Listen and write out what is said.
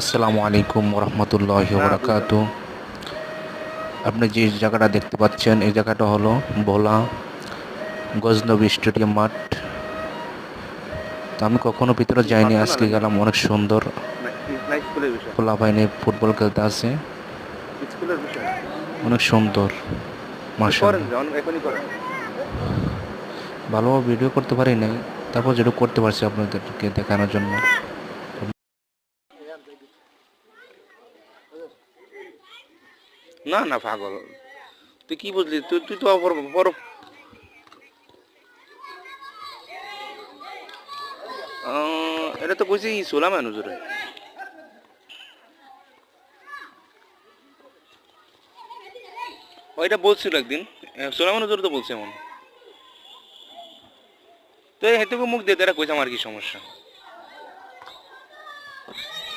আসসালামু আলাইকুম রহমতুল্লাহ বরকাত আপনি যে জায়গাটা দেখতে পাচ্ছেন, এই জায়গাটা হলো ভোলা গজনবী স্টেডিয়াম মাঠ। তো আমি কখনো ভিতরে যাইনি, আজকে গেলাম অনেক সুন্দর। খোলা পাইনি ফুটবল খেলতে আছে। অনেক সুন্দর মার্শাল করেন যখন এখনই করেন ভালো ভিডিও করতে পারি নাই, তারপর যেটা করতে পারছি আপনাদেরকে দেখানোর জন্য। না না, পাগল। তুই কি বুঝলি? তুই তুই তো বড় বড়। এটা তো কইছে সোলা মানুষ রে। ওইটা বলছিল একদিন। সোলা মানুষ তো বলছে এমন। তো হেতুকে মুখ দিয়ে তারা কইছে আমার কি সমস্যা।